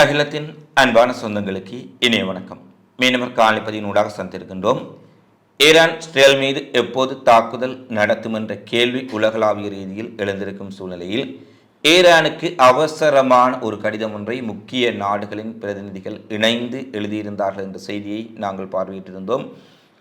அகிலத்தின் அன்பான சொந்தங்களுக்கு இணைய வணக்கம். மீனவர் காலைப்பதியின் ஊடாக சந்திருக்கின்றோம் ஈரான் இஸ்ரேல் மீது எப்போது தாக்குதல் நடத்தும் என்ற கேள்வி உலகளாவிய ரீதியில் எழுந்திருக்கும் சூழ்நிலையில் ஈரானுக்கு அவசரமான ஒரு கடிதம் ஒன்றை முக்கிய நாடுகளின் பிரதிநிதிகள் இணைந்து எழுதியிருந்தார்கள் என்ற செய்தியை நாங்கள் பார்வையிட்டிருந்தோம்.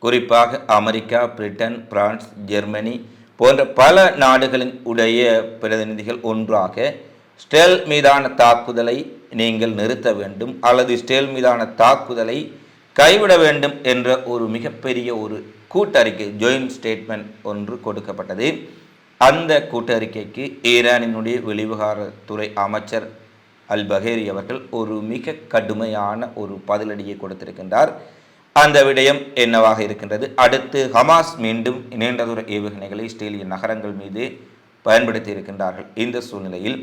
குறிப்பாக அமெரிக்கா பிரிட்டன் பிரான்ஸ் ஜெர்மனி போன்ற பல நாடுகளின் உடைய பிரதிநிதிகள் ஒன்றாக ஸ்டெல் மீதான தாக்குதலை நீங்கள் நிறுத்த வேண்டும் அல்லது ஸ்டேல் மீதான தாக்குதலை கைவிட வேண்டும் என்ற ஒரு மிகப்பெரிய ஒரு கூட்டறிக்கை ஜாயின்ட் ஸ்டேட்மெண்ட் ஒன்று கொடுக்கப்பட்டது. அந்த கூட்டறிக்கைக்கு ஈரானினுடைய வெளிவிவகாரத்துறை அமைச்சர் அல் பஹேரி அவர்கள் ஒரு மிக கடுமையான ஒரு பதிலடியை கொடுத்திருக்கின்றார். அந்த விடயம் என்னவாக இருக்கின்றது? அடுத்து ஹமாஸ் மீண்டும் நீண்டதூர ஏவுகணைகளை இஸ்ரேலிய நகரங்கள் மீது பயன்படுத்தி இருக்கின்றார்கள். இந்த சூழ்நிலையில்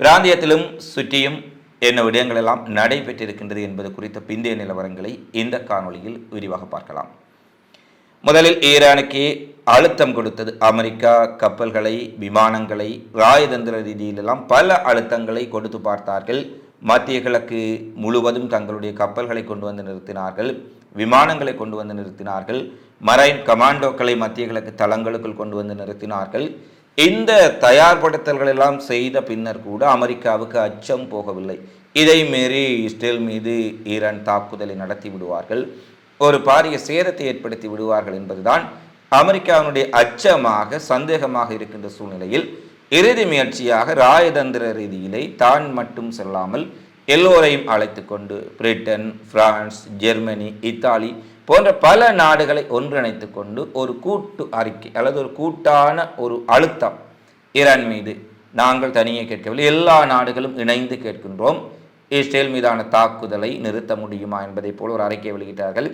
பிராந்தியத்திலும் சுற்றியும் என்ன விடயங்கள் எல்லாம் நடைபெற்றிருக்கின்றது என்பது குறித்த பிந்தைய நிலவரங்களை இந்த காணொளியில் விரிவாக பார்க்கலாம். முதலில் ஈரானுக்கு அழுத்தம் கொடுத்தது. அமெரிக்கா கப்பல்களை விமானங்களை ராயதந்திர ரீதியிலெல்லாம் பல அழுத்தங்களை கொடுத்து பார்த்தார்கள். மத்திய கிழக்கு முழுவதும் தங்களுடைய கப்பல்களை கொண்டு வந்து நிறுத்தினார்கள். விமானங்களை கொண்டு வந்து நிறுத்தினார்கள். மரைன் கமாண்டோக்களை மத்திய கிழக்கு தளங்களுக்குள் கொண்டு வந்து நிறுத்தினார்கள். இந்த தயார்படுத்தல்கள் எல்லாம் செய்த பின்னர் கூட அமெரிக்காவுக்கு அச்சம் போகவில்லை. இதை மீறி இஸ்ரேல் மீது ஈரான் தாக்குதலை நடத்தி விடுவார்கள். ஒரு பாரிய சேதத்தை ஏற்படுத்தி விடுவார்கள் என்பதுதான் அமெரிக்காவினுடைய அச்சமாக சந்தேகமாக இருக்கின்ற சூழ்நிலையில் இறுதி முயற்சியாக ராயதந்திர ரீதியிலே தான் மட்டும் செல்லாமல் எல்லோரையும் அழைத்து கொண்டு பிரிட்டன் பிரான்ஸ் ஜெர்மனி இத்தாலி போன்ற பல நாடுகளை ஒன்றிணைத்து கொண்டு ஒரு கூட்டு அறிக்கை அல்லது ஒரு கூட்டான ஒரு அழுத்தம் ஈரான் மீது. நாங்கள் தனியே கேட்கவில்லை. எல்லா நாடுகளும் இணைந்து கேட்கின்றோம். இஸ்ரேல் மீதான தாக்குதலை நிறுத்த முடியுமா என்பதை போல ஒரு அறிக்கை வெளியிட்டார்கள்.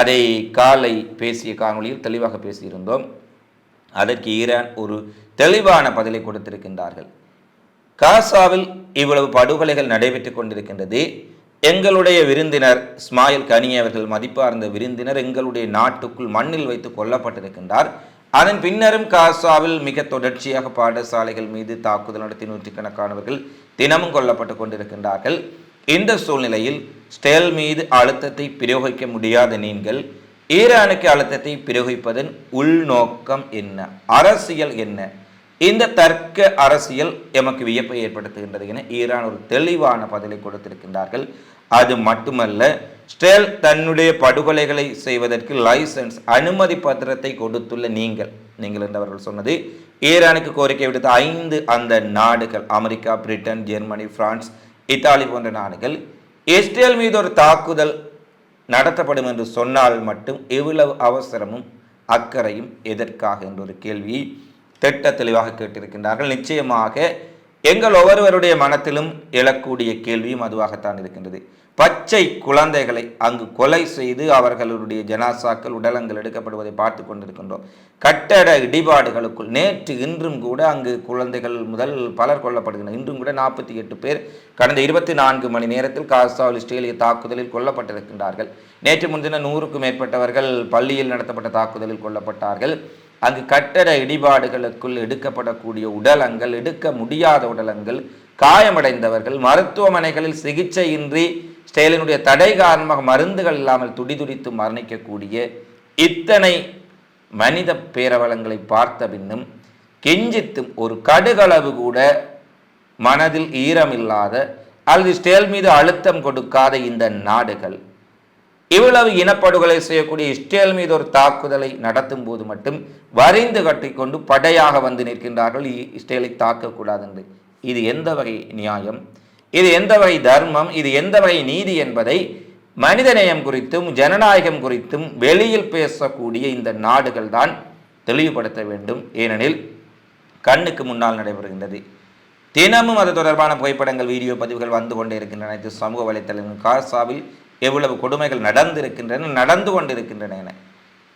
அதை காலை பேசிய காணொலியில் தெளிவாக பேசியிருந்தோம். அதற்கு ஈரான் ஒரு தெளிவான பதிலை கொடுத்திருக்கின்றார்கள். காசாவில் இவ்வளவு படுகொலைகள் நடைபெற்றுக் கொண்டிருக்கின்றது. எங்களுடைய விருந்தினர் ஸ்மாயில் கனி அவர்கள் மதிப்பார்ந்த விருந்தினர் எங்களுடைய நாட்டுக்குள் மண்ணில் வைத்து கொல்லப்பட்டிருக்கின்றார். அதன் பின்னரும் காசாவில் மிக தொடர்ச்சியாக பாடசாலைகள் மீது தாக்குதல் நடத்தி நூற்றுக்கணக்கானவர்கள் தினமும் கொல்லப்பட்டு கொண்டிருக்கின்றார்கள். இந்த சூழ்நிலையில் ஸ்டேல் மீது அழுத்தத்தை பிரயோகிக்க முடியாத நீங்கள் ஈரானுக்கு அழுத்தத்தை பிரயோகிப்பதன் உள்நோக்கம் என்ன அரசியல் என்ன இந்த தர்க்க அரசியல் எமக்கு வியப்பை ஏற்படுத்துகின்றது என ஈரான் ஒரு தெளிவான பதிலை கொடுத்திருக்கின்றார்கள். அது மட்டுமல்ல ஸ்டேல் தன்னுடைய படுகொலைகளை செய்வதற்கு லைசன்ஸ் அனுமதி பத்திரத்தை கொடுத்துள்ள நீங்கள் நீங்கள் என்றவர்கள் சொன்னது. ஈரானுக்கு கோரிக்கை விடுத்த ஐந்து அந்த நாடுகள் America Britain Germany France Italy போன்ற நாடுகள் இஸ்ரேல் மீது ஒரு தாக்குதல் நடத்தப்படும் என்று சொன்னால் மட்டும் எவ்வளவு அவசரமும் அக்கறையும் எதற்காக என்ற ஒரு கேள்வியை திட்ட தெளிவாக கேட்டிருக்கின்றார்கள். நிச்சயமாக எங்கள் ஒவ்வொருவருடைய மனத்திலும் எழக்கூடிய கேள்வியும் அதுவாகத்தான் இருக்கின்றது. பச்சை குழந்தைகளை அங்கு கொலை செய்து அவர்களுடைய ஜனாசாக்கள் உடலங்கள் எடுக்கப்படுவதை பார்த்து கொண்டிருக்கின்றோம். கட்டட இடிபாடுகளுக்குள் நேற்று இன்றும் கூட அங்கு குழந்தைகள் முதல் பலர் கொல்லப்படுகின்றனர். இன்றும் கூட நாற்பத்தி எட்டு பேர் கடந்த இருபத்தி நான்கு மணி நேரத்தில் காசாவில் இஸ்ரேலிய தாக்குதலில் கொல்லப்பட்டிருக்கின்றார்கள். நேற்று முன்தின நூறுக்கும் மேற்பட்டவர்கள் பள்ளியில் நடத்தப்பட்ட தாக்குதலில் கொல்லப்பட்டார்கள். அங்கு கட்டட இடிபாடுகளுக்குள் எடுக்கப்படக்கூடிய உடலங்கள் எடுக்க முடியாத உடலங்கள் காயமடைந்தவர்கள் மருத்துவமனைகளில் சிகிச்சையின்றி ஸ்டேலினுடைய தடை காரணமாக மருந்துகள் இல்லாமல் துடிதுடித்து மரணிக்கக்கூடிய இத்தனை மனித பேரவலங்களை பார்த்த பின்னும் கெஞ்சித்தும் ஒரு கடுகளவு கூட மனதில் ஈரமில்லாத அல்லது ஸ்டேல் மீது அழுத்தம் கொடுக்காத இந்த நாடுகள் இவ்வளவு இனப்படுகொலை செய்யக்கூடிய இஸ்ரேல் மீது ஒரு தாக்குதலை நடத்தும் போது மட்டும் வரைந்து கட்டிக்கொண்டு படையாக வந்து நிற்கின்றார்கள். இஸ்ரேலை தாக்கக்கூடாது என்று இது எந்த வகை நியாயம்? இது எந்த வகை தர்மம்? இது எந்த வகை நீதி என்பதை மனிதநேயம் குறித்தும் ஜனநாயகம் குறித்தும் வெளியில் பேசக்கூடிய இந்த நாடுகள் தான் தெளிவுபடுத்த வேண்டும். ஏனெனில் கண்ணுக்கு முன்னால் நடைபெறுகின்றது. தினமும் அது தொடர்பான புகைப்படங்கள் வீடியோ பதிவுகள் வந்து கொண்டே இருக்கின்றன. இது சமூக வலைத்தளங்கள் காசாவில் எவ்வளவு கொடுமைகள் நடந்திருக்கின்றன நடந்து கொண்டிருக்கின்றன என.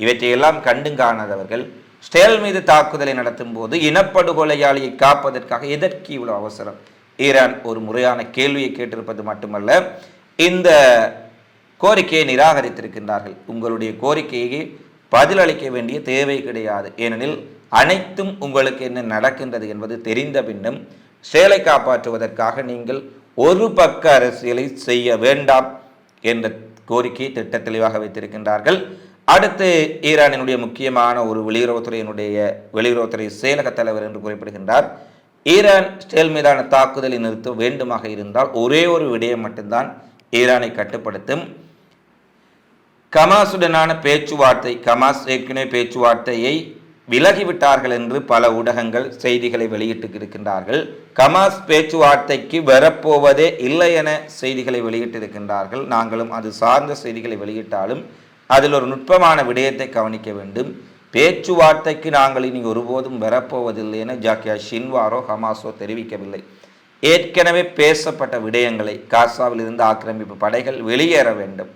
இவற்றையெல்லாம் கண்டும் காணாதவர்கள் ஸ்டேல் மீது தாக்குதலை நடத்தும் போது இனப்படுகொலையாளியை காப்பதற்காக எதற்கு இவ்வளவு அவசரம்? ஈரான் ஒரு முறையான கேள்வியை கேட்டிருப்பது மட்டுமல்ல இந்த கோரிக்கையை நிராகரித்திருக்கின்றார்கள். உங்களுடைய கோரிக்கையை பதிலளிக்க வேண்டிய தேவை கிடையாது. ஏனெனில் அனைத்தும் உங்களுக்கு என்ன நடக்கின்றது என்பது தெரிந்த பின்னும் செயலை காப்பாற்றுவதற்காக நீங்கள் ஒரு பக்க அரசியலை செய்ய வேண்டாம். என்ற கோரிக்கையை திட்ட தெளிவாக வைத்திருக்கின்றார்கள். அடுத்து ஈரானினுடைய முக்கியமான ஒரு வெளியுறவுத்துறையினுடைய வெளியுறவுத்துறை செயலக தலைவர் என்று குறிப்பிடுகின்றார். ஈரான் ஸ்டேல் மீதான தாக்குதலை நிறுத்த வேண்டுமாக இருந்தால் ஒரே ஒரு விடயம் மட்டும்தான் ஈரானை கட்டுப்படுத்தும். கமாசுடனான பேச்சுவார்த்தை கமாஸ் ஏற்கனவே பேச்சுவார்த்தையை விலகிவிட்டார்கள் என்று பல ஊடகங்கள் செய்திகளை வெளியிட்டு இருக்கின்றார்கள் கமாஸ் பேச்சுவார்த்தைக்கு வரப்போவதே இல்லை என செய்திகளை வெளியிட்டிருக்கின்றார்கள். நாங்களும் அது சார்ந்த செய்திகளை வெளியிட்டாலும் அதில் ஒரு நுட்பமான விடயத்தை கவனிக்க வேண்டும். பேச்சுவார்த்தைக்கு நாங்கள் இனி ஒருபோதும் வரப்போவதில்லை என ஜாக்கியா ஷின்வாரோ ஹமாஸோ தெரிவிக்கவில்லை. ஏற்கனவே பேசப்பட்ட விடயங்களை காசாவில் இருந்து ஆக்கிரமிப்பு படைகள் வெளியேற வேண்டும்.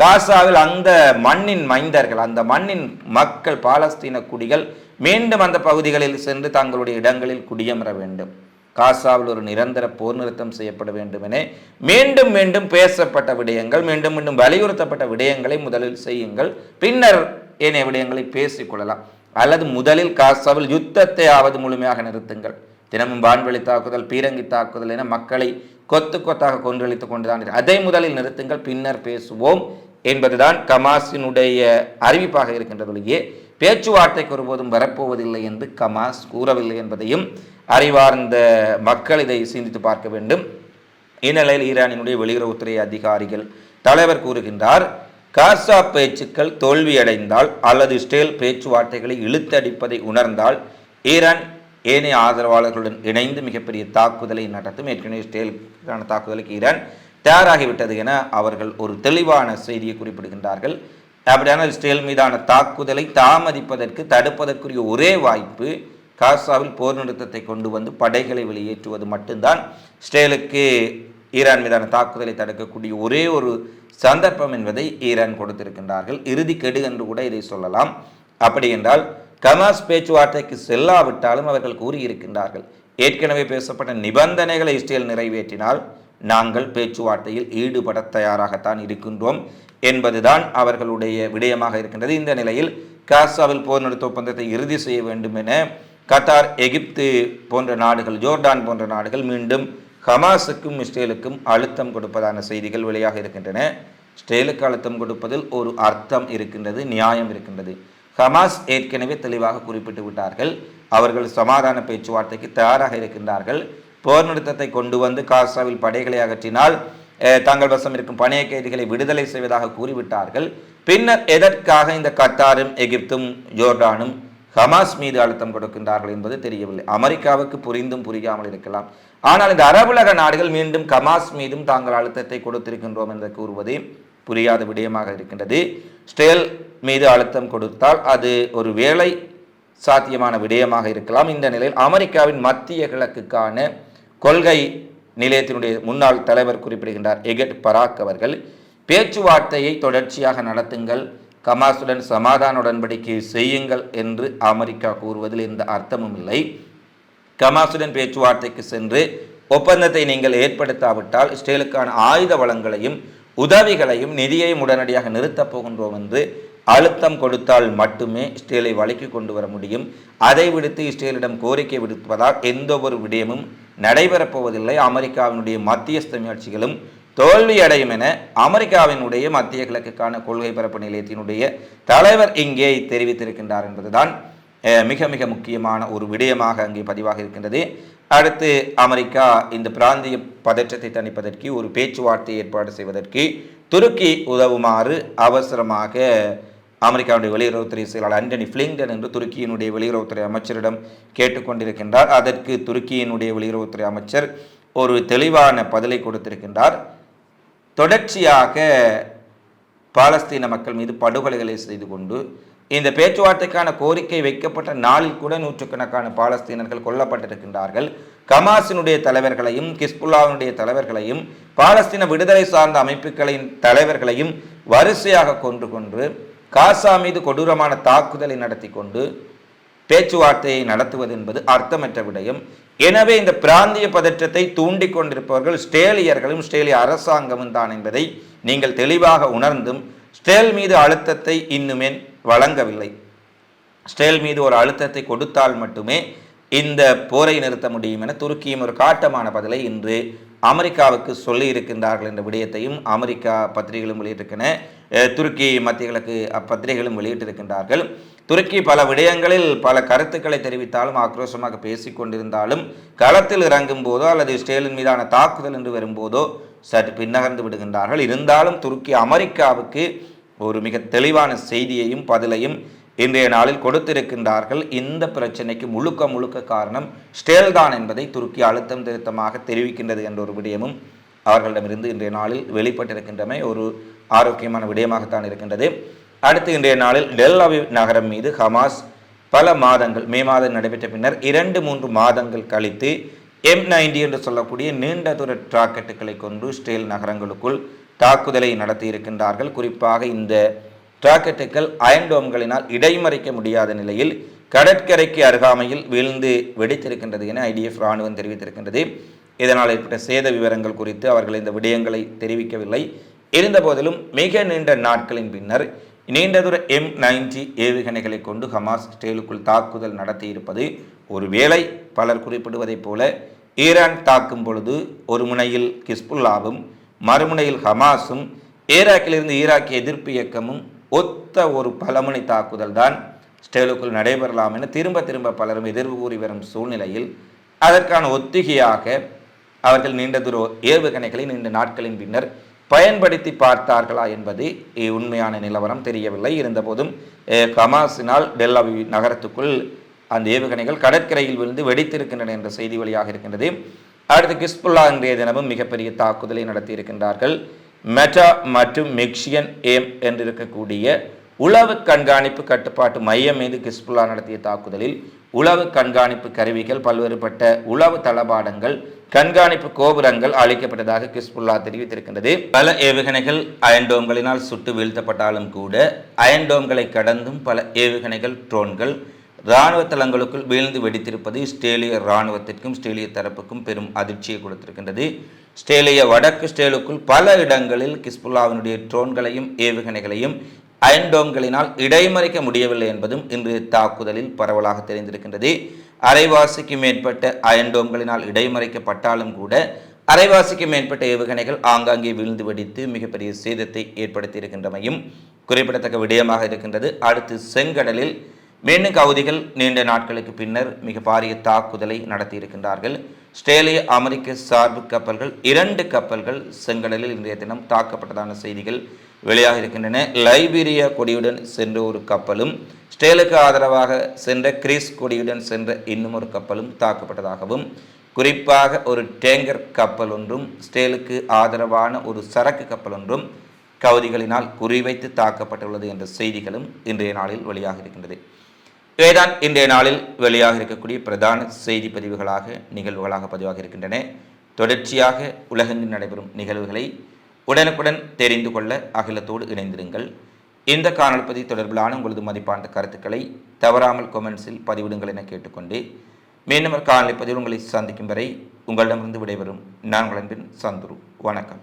காசாவில் அந்த மண்ணின் மைந்தர்கள் அந்த மண்ணின் மக்கள் பாலஸ்தீன குடிகள் மீண்டும் அந்த பகுதிகளில் சென்று தங்களுடைய இடங்களில் குடியமர வேண்டும். காசாவில் ஒரு நிரந்தர போர் நிறுத்தம் செய்யப்பட வேண்டும் என மீண்டும் மீண்டும் பேசப்பட்ட விடயங்கள் மீண்டும் மீண்டும் வலியுறுத்தப்பட்ட விடயங்களை முதலில் செய்யுங்கள். பின்னர் ஏனைய விடயங்களை பேசிக்கொள்ளலாம் அல்லது முதலில் காசாவில் யுத்தத்தை ஆவது முழுமையாக நிறுத்துங்கள். தினமும் வான்வெளி தாக்குதல் பீரங்கி தாக்குதல் என மக்களை கொத்து கொத்தாக கொன்றளித்துக் கொண்டுதான் அதை முதலில் நிறுத்துங்கள் பின்னர் பேசுவோம் என்பதுதான் கமாஸினுடைய அறிவிப்பாக இருக்கின்றது பேச்சுவார்த்தை பேச்சுவார்த்தைக்கு ஒருபோதும் வரப்போவதில்லை என்று கமாஸ் கூறவில்லை என்பதையும் அறிவார்ந்த மக்கள் இதை சிந்தித்து பார்க்க வேண்டும். இந்நிலையில் ஈரானினுடைய வெளியுறவுத்துறை அதிகாரிகள் தலைவர் கூறுகின்றார் காசா பேச்சுக்கள் தோல்வியடைந்தால் அல்லது இஸ்ரேல் பேச்சுவார்த்தைகளை இழுத்தடிப்பதை உணர்ந்தால் ஈரான் ஏனைய ஆதரவாளர்களுடன் இணைந்து மிகப்பெரிய தாக்குதலை நடத்தும் ஏற்கனவே இஸ்ரேலுக்கான தாக்குதலுக்கு ஈரான் தயாராகிவிட்டது என அவர்கள் ஒரு தெளிவான செய்தியை குறிப்பிடுகின்றார்கள். அப்படியானால் இஸ்ரேல் மீதான தாக்குதலை தாமதிப்பதற்கு தடுப்பதற்குரிய ஒரே வாய்ப்பு காசாவில் போர் நிறுத்தத்தை கொண்டு வந்து படைகளை வெளியேற்றுவது மட்டும்தான். இஸ்ரேலுக்கு ஈரான் மீதான தாக்குதலை தடுக்கக்கூடிய ஒரே ஒரு சந்தர்ப்பம் என்பதை ஈரான் கொடுத்திருக்கின்றார்கள். இறுதி கெடு என்று கூட இதை சொல்லலாம். அப்படி என்றால் கமாஸ் பேச்சுவார்த்தைக்கு செல்லாவிட்டாலும் அவர்கள் கூறியிருக்கின்றார்கள். ஏற்கனவே பேசப்பட்ட நிபந்தனைகளை இஸ்ரேல் நிறைவேற்றினால் நாங்கள் பேச்சுவார்த்தையில் ஈடுபட தயாராகத்தான் இருக்கின்றோம் என்பதுதான் அவர்களுடைய விடயமாக இருக்கின்றது. இந்த நிலையில் காசாவில் போர் நிறுத்த ஒப்பந்தத்தை இறுதி செய்ய வேண்டும் என கத்தார் எகிப்து போன்ற நாடுகள் ஜோர்டான் போன்ற நாடுகள் மீண்டும் ஹமாஸுக்கும் இஸ்ரேலுக்கும் அழுத்தம் கொடுப்பதான செய்திகள் வெளியாக இருக்கின்றன. இஸ்ரேலுக்கு அழுத்தம் கொடுப்பதில் ஒரு அர்த்தம் இருக்கின்றது நியாயம் இருக்கின்றது. ஹமாஸ் ஏற்கனவே தெளிவாக குறிப்பிட்டு விட்டார்கள். அவர்கள் சமாதான பேச்சுவார்த்தைக்கு தயாராக இருக்கின்றார்கள். போர் நிறுத்தத்தை கொண்டு வந்து காசாவில் படைகளை அகற்றினால் தங்கள் வசம் இருக்கும் பணைய கைதிகளை விடுதலை செய்வதாக கூறிவிட்டார்கள். பின்னர் எதற்காக இந்த கத்தாரும் எகிப்தும் ஜோர்டானும் ஹமாஸ் மீது அழுத்தம் கொடுக்கின்றார்கள் என்பது தெரியவில்லை. அமெரிக்காவுக்கு புரிந்தும் புரியாமல் இருக்கலாம். ஆனால் இந்த அரபுலக நாடுகள் மீண்டும் ஹமாஸ் மீதும் தாங்கள் அழுத்தத்தை கொடுத்திருக்கின்றோம் என்று கூறுவதை புரியாத விடயமாக இருக்கின்றது. ஸ்டேல் மீது அழுத்தம் கொடுத்தால் அது ஒரு வேலை சாத்தியமான விடயமாக இருக்கலாம். இந்த நிலையில் அமெரிக்காவின் மத்திய கிழக்குக்கான கொள்கை நிலையத்தினுடைய முன்னாள் தலைவர் குறிப்பிடுகின்றார். எகட் பராக் அவர்கள் பேச்சுவார்த்தையை தொடர்ச்சியாக நடத்துங்கள் கமாசுடன் சமாதான உடன்படிக்கை செய்யுங்கள் என்று அமெரிக்கா கூறுவதில் எந்த அர்த்தமும் இல்லை. கமாசுடன் பேச்சுவார்த்தைக்கு சென்று ஒப்பந்தத்தை நீங்கள் ஏற்படுத்தாவிட்டால் இஸ்ரேலுக்கான ஆயுத வளங்களையும் உதவிகளையும் நிதியையும் உடனடியாக நிறுத்தப் போகின்றோம் என்று அழுத்தம் கொடுத்தால் மட்டுமே இஸ்ரேலை வழக்கி கொண்டு வர முடியும். அதை விடுத்து இஸ்ரேலிடம் கோரிக்கை விடுப்பதால் எந்த ஒரு விடயமும் நடைபெறப் போவதில்லை. அமெரிக்காவினுடைய மத்தியஸ்த முயற்சிகளும் தோல்வியடையும் என அமெரிக்காவினுடைய மத்திய கிழக்குக்கான கொள்கை பரப்பு நிலையத்தினுடைய தலைவர் இங்கே தெரிவித்திருக்கின்றார் என்பதுதான் மிக மிக முக்கியமான ஒரு விடயமாக அங்கே பதிவாக இருக்கின்றது. அடுத்து அமெரிக்கா இந்த பிராந்திய பதற்றத்தை தணிப்பதற்கு ஒரு பேச்சுவார்த்தை ஏற்பாடு செய்வதற்கு துருக்கி உதவுமாறு அவசரமாக அமெரிக்காவுடைய வெளியுறவுத்துறை செயலாளர் ஆண்டனி பிளிங்டன் என்று துருக்கியினுடைய வெளியுறவுத்துறை அமைச்சரிடம் கேட்டுக்கொண்டிருக்கின்றார் அதற்கு துருக்கியினுடைய வெளியுறவுத்துறை அமைச்சர் ஒரு தெளிவான பதிலை கொடுத்திருக்கின்றார். தொடர்ச்சியாக பாலஸ்தீன மக்கள் மீது படுகொலைகளை செய்து கொண்டு இந்த பேச்சுவார்த்தைக்கான கோரிக்கை வைக்கப்பட்ட நாளில் கூட நூற்றுக்கணக்கான பாலஸ்தீனர்கள் கொல்லப்பட்டிருக்கின்றார்கள். கமாஸினுடைய தலைவர்களையும் கிஸ்புல்லாவினுடைய தலைவர்களையும் பாலஸ்தீன விடுதலை சார்ந்த அமைப்புகளின் தலைவர்களையும் வரிசையாக கொண்டு கொண்டு காசா மீது கொடூரமான தாக்குதலை நடத்தி கொண்டு பேச்சுவார்த்தையை நடத்துவது என்பது அர்த்தமற்ற விடயம். எனவே இந்த பிராந்திய பதற்றத்தை தூண்டி கொண்டிருப்பவர்கள் ஸ்டேலியர்களும் ஸ்டேலிய அரசாங்கமும் தான் என்பதை நீங்கள் தெளிவாக உணர்ந்தும் ஸ்டேல் மீது அழுத்தத்தை இன்னுமே வழங்கவில்லை. ஸ்டேல் மீது ஒரு அழுத்தத்தை கொடுத்தால் மட்டுமே இந்த போரை நிறுத்த முடியும் என துருக்கியும் ஒரு காட்டமான பதிலை இன்று அமெரிக்காவுக்கு சொல்லி இருக்கின்றார்கள் என்ற விடயத்தையும் அமெரிக்கா பத்திரிகைகளும் வெளியிட்டிருக்கின்றன. துருக்கி மத்திய கிழக்கு அப்பத்திரிகைகளும் வெளியிட்டிருக்கின்றார்கள். துருக்கி பல விடயங்களில் பல கருத்துக்களை தெரிவித்தாலும் ஆக்ரோஷமாக பேசிக்கொண்டிருந்தாலும் களத்தில் இறங்கும் போதோ அல்லது இஸ்ரேலின் மீதான தாக்குதல் என்று வரும்போதோ சற்று பின்னகர்ந்து விடுகின்றார்கள். இருந்தாலும் துருக்கி அமெரிக்காவுக்கு ஒரு மிக தெளிவான செய்தியையும் பதிலையும் இன்றைய நாளில் கொடுத்திருக்கின்றார்கள். இந்த பிரச்சனைக்கு முழுக்க முழுக்க காரணம் ஸ்டேல்தான் என்பதை துருக்கி அழுத்தம் திருத்தமாக தெரிவிக்கின்றது என்ற ஒரு விடயமும் அவர்களிடமிருந்து இன்றைய நாளில் வெளிப்பட்டிருக்கின்றமை ஒரு ஆரோக்கியமான விடயமாகத்தான் இருக்கின்றது. அடுத்து இன்றைய நாளில் டெல் அவிவ் நகரம் மீது ஹமாஸ் பல மாதங்கள் மே மாதம் நடைபெற்ற பின்னர் இரண்டு மூன்று மாதங்கள் கழித்து எம் நைன்டி என்று சொல்லக்கூடிய நீண்ட தூர ராக்கெட்டுகளை கொண்டு ஸ்டேல் நகரங்களுக்குள் தாக்குதலை நடத்தியிருக்கின்றார்கள். குறிப்பாக இந்த ராக்கெட்டுகள் அயன்டோம்களினால் இடைமறிக்க முடியாத நிலையில் கடற்கரைக்கு அருகாமையில் வீழ்ந்து வெடித்திருக்கின்றது என ஐடிஎஃப் ராணுவம் தெரிவித்திருக்கின்றது. இதனால் ஏற்பட்ட சேத விவரங்கள் குறித்து அவர்கள் இந்த விடயங்களை தெரிவிக்கவில்லை. இருந்தபோதிலும் மிக நீண்ட நாட்களின் பின்னர் நீண்டதூர எம் நைன்டி ஏவுகணைகளை கொண்டு ஹமாஸ் ஸ்டேலுக்குள் தாக்குதல் நடத்தியிருப்பது ஒருவேளை பலர் குறிப்பிடுவதைப் போல ஈரான் தாக்கும் பொழுது ஒரு முனையில் கிஸ்புல்லாவும் மறுமுனையில் ஹமாஸும் ஈராக்கிலிருந்து ஈராக் எதிர்ப்பு இயக்கமும் ஒத்த ஒரு பலமுனை தாக்குதல் தான் ஸ்டேலுக்குள் நடைபெறலாம் என திரும்ப திரும்ப பலரும் எதிர்வு கூறி வரும் சூழ்நிலையில் அதற்கான ஒத்திகையாக அவர்கள் நீண்ட தூர ஏவுகணைகளை நீண்ட நாட்களின் பின்னர் பயன்படுத்தி பார்த்தார்களா என்பது உண்மையான நிலவரம் தெரியவில்லை. இருந்தபோதும் ஹமாஸினால் டெல் நகரத்துக்குள் அந்த ஏவுகணைகள் கடற்கரையில் விழுந்து வெடித்திருக்கின்றன என்ற செய்தி வழியாக இருக்கின்றது அடுத்து கிஸ்புல்லா இன்றைய தினமும் மிகப்பெரிய தாக்குதலை நடத்தியிருக்கின்றார்கள். மெட்டா மற்றும் மெக்ஷியன் ஏம் என்றிருக்கக்கூடிய உளவு கண்காணிப்பு கட்டுப்பாட்டு மையம் மீது கிஸ்புல்லா நடத்திய தாக்குதலில் உளவு கண்காணிப்பு கருவிகள் பல்வேறுபட்ட உளவு தளபாடங்கள் கண்காணிப்பு கோபுரங்கள் அளிக்கப்பட்டதாக கிஸ்புல்லா தெரிவித்திருக்கின்றது. பல ஏவுகணைகள் அயன்டோம்களினால் சுட்டு வீழ்த்தப்பட்டாலும் கூட அயன்டோம்களை கடந்தும் பல ஏவுகணைகள் ட்ரோன்கள் இராணுவ தளங்களுக்குள் வீழ்ந்து வெடித்திருப்பது ஸ்டேலிய இராணுவத்திற்கும் ஸ்டேலிய தரப்புக்கும் பெரும் அதிர்ச்சியை கொடுத்திருக்கின்றது. ஸ்டேலிய வடக்கு ஸ்டேலுக்குள் பல இடங்களில் கிஸ்புல்லாவினுடைய ட்ரோன்களையும் ஏவுகணைகளையும் அயன்டோம்களினால் இடைமறிக்க முடியவில்லை என்பதும் இன்றைய தாக்குதலில் பரவலாக தெரிந்திருக்கின்றது. அரைவாசிக்கு மேற்பட்ட அயன்டோம்களினால் இடைமறைக்கப்பட்டாலும் கூட அரைவாசிக்கு மேற்பட்ட ஏவுகணைகள் ஆங்காங்கே வீழ்ந்து வெடித்து மிகப்பெரிய சேதத்தை ஏற்படுத்தியிருக்கின்றமையும் குறிப்பிடத்தக்க விடயமாக இருக்கின்றது. அடுத்து செங்கடலில் மீண்டும் கவுதிகள் நீண்ட நாட்களுக்கு பின்னர் மிக பாரிய தாக்குதலை நடத்தியிருக்கின்றார்கள். ஸ்டேலிய அமெரிக்க சார்பு கப்பல்கள் இரண்டு கப்பல்கள் செங்கடலில் இன்றைய தினம் தாக்கப்பட்டதான செய்திகள் வெளியாக இருக்கின்றன. லைபீரியா கொடியுடன் சென்ற ஒரு கப்பலும் ஸ்டேலுக்கு ஆதரவாக சென்ற கிரீஸ் கொடியுடன் சென்ற இன்னும் ஒரு கப்பலும் தாக்கப்பட்டதாகவும் குறிப்பாக ஒரு டேங்கர் கப்பல் ஒன்றும் ஸ்டேலுக்கு ஆதரவான ஒரு சரக்கு கப்பல் ஒன்றும் கவுதிகளினால் குறிவைத்து தாக்கப்பட்டுள்ளது என்ற செய்திகளும் இன்றைய நாளில் வெளியாக இருக்கின்றது. இவைதான் இன்றைய நாளில் வெளியாக இருக்கக்கூடிய பிரதான செய்தி பதிவுகளாக நிகழ்வுகளாக பதிவாக இருக்கின்றன. தொடர்ச்சியாக உலகெங்கில் நடைபெறும் நிகழ்வுகளை உடனுக்குடன் தெரிந்து கொள்ள அகிலத்தோடு இணைந்திருங்கள். இந்த காணொளி பதிவு தொடர்பிலான உங்களது மதிப்பான கருத்துக்களை தவறாமல் கொமெண்ட்ஸில் பதிவிடுங்கள் என கேட்டுக்கொண்டு மீண்டும் காணொலி பதிவு உங்களை சந்திக்கும் வரை உங்களிடமிருந்து விடைபெறும் நான் உங்களின் சந்துரு. வணக்கம்.